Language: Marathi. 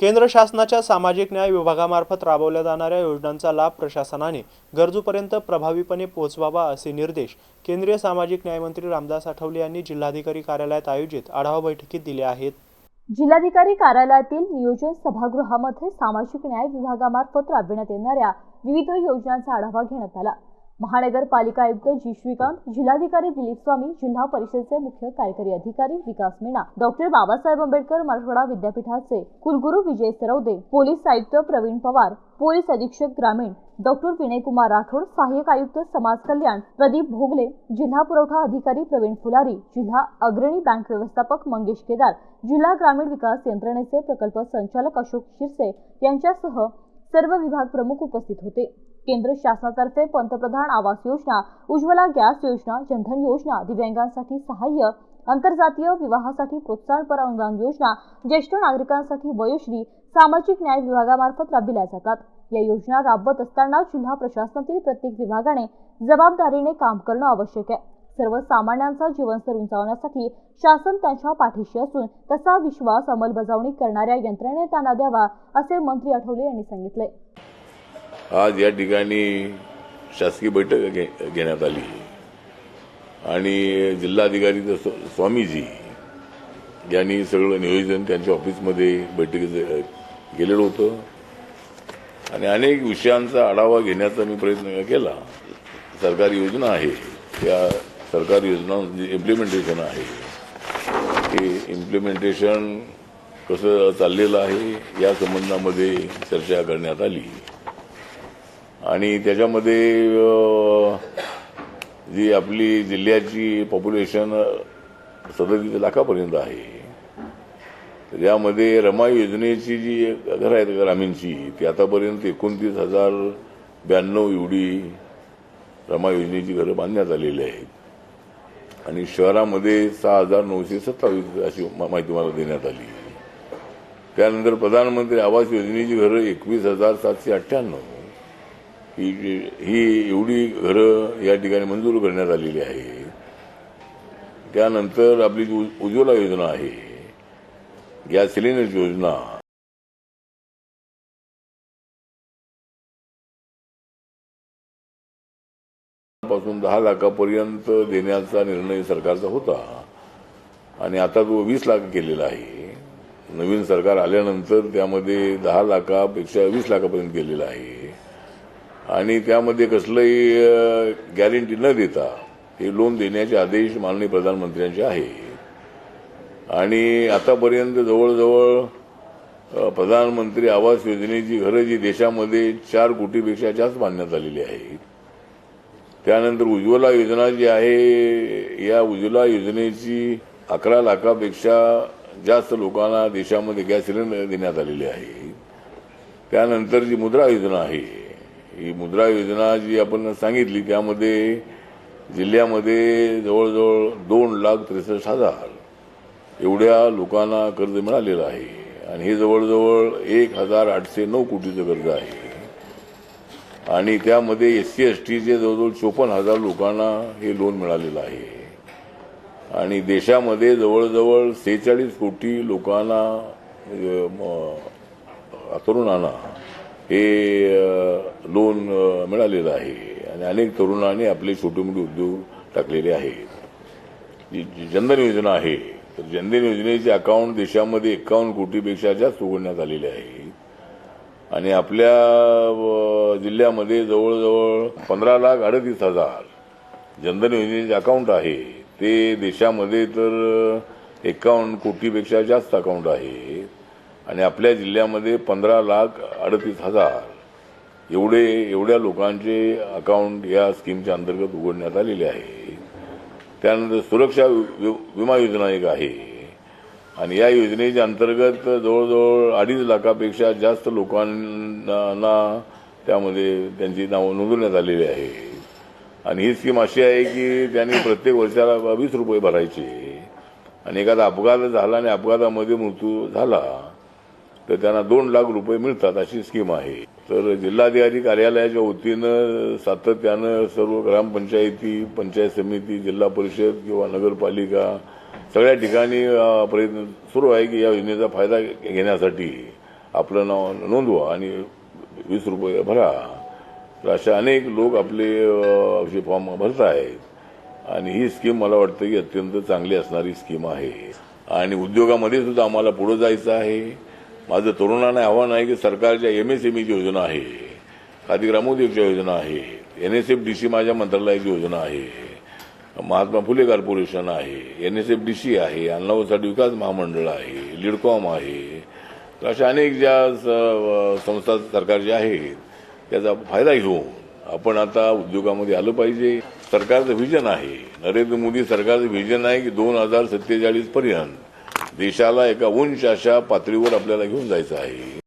केंद्र शासनाच्या सामाजिक न्याय विभागामार्फत राबवल्या जाणाऱ्या योजनांचा लाभ प्रशासनाने गरजूपर्यंत प्रभावीपणे पोहोचवावा असे निर्देश केंद्रीय सामाजिक न्यायमंत्री रामदास आठवले यांनी जिल्हाधिकारी कार्यालयात आयोजित आढावा बैठकीत दिले आहेत. जिल्हाधिकारी कार्यालयातील नियोजन सभागृहामध्ये सामाजिक न्याय विभागामार्फत राबविण्यात येणाऱ्या विविध योजनांचा आढावा घेण्यात आला. महानगरपालिका आयुक्त जी. श्रीकांत जिल्हाधिकारी दिलीप स्वामी जिल्हा परिषदेचे मुख्य कार्यकारी अधिकारी विकास मीणा डॉक्टर बाबासाहेब आंबेडकर मराठवाडा विद्यापीठाचे कुलगुरू विजय सरवदे पोलीस आयुक्त प्रवीण पवार पोलीस अधीक्षक ग्रामीण डॉक्टर विनयकुमार राठोड सहाय्यक आयुक्त समाज कल्याण प्रदीप भोगले जिल्हा पुरवठा अधिकारी प्रवीण फुलारी जिल्हा अग्रणी बँक व्यवस्थापक मंगेश केदार जिल्हा ग्रामीण विकास यंत्रणेचे प्रकल्प संचालक अशोक शिरसे यांच्यासह सर्व विभाग प्रमुख उपस्थित होते. केंद्र शासनातर्फे पंतप्रधान आवास योजना उज्ज्वला गॅस योजना जनधन योजना दिव्यांगांसाठी सहाय्य आंतरजातीय विवाहासाठी प्रोत्साहनपर अनुदान योजना ज्येष्ठ नागरिकांसाठी वयोश्री सामाजिक न्याय विभागामार्फत राबविल्या जातात. या योजना राबवत असताना जिल्हा प्रशासनातील प्रत्येक विभागाने जबाबदारीने काम करणं आवश्यक आहे. सर्वसामान्यांचा जीवनस्तर उंचावण्यासाठी शासन त्यांच्या पाठीशी असून तसा विश्वास अंमलबजावणी करणाऱ्या यंत्रणेने त्यांना द्यावा असे मंत्री आठवले यांनी सांगितले. आज या ठिकाणी शासकीय बैठक घे- घेण्यात आली. आणि जिल्हाधिकारी स्वामीजी यांनी सगळं नियोजन त्यांच्या ऑफिसमध्ये बैठकीचं गेलेलं होतं. आणि अनेक विषयांचा आढावा घेण्याचा मी प्रयत्न केला. सरकारी योजना आहे. त्या सरकारी योजना जे इम्प्लिमेंटेशन आहे. ते इम्प्लिमेंटेशन कसं चाललेलं आहे या संबंधामध्ये चर्चा करण्यात आली. आणि त्याच्यामध्ये जी आपली जिल्ह्याची पॉप्युलेशन सदतीस लाखापर्यंत आहे. तर यामध्ये रमा योजनेची जी घरं आहेत ग्रामीणची ती आतापर्यंत एकोणतीस हजार ब्याण्णव एवढी रमा योजनेची घरं बांधण्यात आलेली आहेत. आणि शहरामध्ये सहा हजार नऊशे सत्तावीस अशी मा- माहिती मला देण्यात आली. त्यानंतर प्रधानमंत्री आवास योजनेची घरं एकवीस हजार सातशे अठ्ठ्याण्णव. ही ही एवढी घरं या ठिकाणी मंजूर करण्यात आलेली आहे. त्यानंतर आपली जी उज्ज्वला योजना आहे गॅस सिलेंडर योजना. पासून दहा लाखापर्यंत देण्याचा निर्णय सरकारचा होता. आणि आता तो वीस लाख केलेला आहे. नवीन सरकार आल्यानंतर त्यामध्ये दहा लाखापेक्षा वीस लाखापर्यंत केलेला आहे. आणि त्यामध्ये कसलंही गॅरंटी न देता हे लोन देण्याचे आदेश माननीय प्रधानमंत्र्यांचे आहे. आणि आतापर्यंत जवळजवळ प्रधानमंत्री आवास योजनेची घरं जी देशामध्ये चार कोटीपेक्षा जास्त बांधण्यात आलेली आहेत. त्यानंतर उज्ज्वला योजना जी आहे या उज्ज्वला योजनेची अकरा लाखापेक्षा जास्त लोकांना देशामध्ये गॅस सिलेंडर देण्यात आलेले आहे त्यानंतर जी मुद्रा योजना आहे ही मुद्रा योजना जी आपण सांगितली त्यामध्ये जिल्ह्यामध्ये जवळजवळ दोन लाख त्रेसष्ट हजार एवढ्या लोकांना कर्ज मिळालेलं आहे. आणि हे जवळजवळ एक हजार आठशे नऊ कोटीचं कर्ज आहे. आणि त्यामध्ये एस सी एस टीचे जवळजवळ चोपन्न हजार लोकांना हे लोन मिळालेलं आहे. आणि देशामध्ये जवळजवळ सेहेचाळीस कोटी लोकांना अ, म, तरुणांना हे लोन मिळालेलं आहे. आणि अनेक तरुणांनी आपले छोटे मोठे उद्योग टाकलेले आहेत. जी जनधन योजना आहे तर जनधन योजनेचे अकाउंट देशामध्ये एकावन्न कोटीपेक्षा जास्त उघडण्यात आलेले आहे. आणि आपल्या जिल्ह्यामध्ये जवळजवळ पंधरा लाख अडतीस हजार जनधन योजनेचे अकाउंट आहे. ते देशामध्ये तर एकावन्न कोटीपेक्षा जास्त अकाउंट आहे. आणि आपल्या जिल्ह्यामध्ये पंधरा लाख अडतीस हजार एवढे एवढ्या लोकांचे अकाउंट या स्कीमच्या अंतर्गत उघडण्यात आलेले आहे. त्यानंतर सुरक्षा वि- विमा योजना एक आहे. आणि या योजनेच्या अंतर्गत जवळजवळ अडीच लाखापेक्षा जास्त लोकांना त्यामध्ये त्यांची नावं नोंदवण्यात आलेली आहे. आणि ही स्कीम अशी आहे की त्यांनी प्रत्येक वर्षाला वीस रुपये भरायचे. आणि एखादा अपघात झाला आणि अपघातामध्ये मृत्यू झाला तर त्यांना दोन लाख रुपये मिळतात अशी स्कीम आहे. तर जिल्हाधिकारी कार्यालयाच्या वतीनं सातत्यानं सर्व ग्रामपंचायती पंचायत समिती जिल्हा परिषद किंवा नगरपालिका सगळ्या ठिकाणी प्रयत्न सुरू आहे की या योजनेचा फायदा घेण्यासाठी आपलं नाव नोंदवा आणि वीस रुपये भरा. तर अशा अनेक लोक आपले असे फॉर्म भरत आहेत आणि ही स्कीम मला वाटतं की अत्यंत चांगली असणारी स्कीम आहे. आणि उद्योगामध्ये सुद्धा आम्हाला पुढे जायचं आहे. माझं तरुणांना आव्हान आहे की सरकारच्या एमएसएमईची योजना आहे खादी ग्रामोद्योगच्या योजना आहे N S F D C माझ्या मंत्रालयाची योजना आहे महात्मा फुले कॉर्पोरेशन आहे N S F D C आहे अण्णाभाऊसाठी विकास महामंडळ आहे लिडकॉम आहे. तर अशा अनेक ज्या स- संस्था सरकारच्या आहेत त्याचा फायदा घेऊन आपण आता उद्योगामध्ये आलं पाहिजे. सरकारचं व्हिजन आहे. नरेंद्र मोदी सरकारचं व्हिजन आहे की दोन हजार सत्तेचाळीस पर्यंत देशाला एका उंच अशा पातळीवर आपल्याला घेऊन जायचं आहे.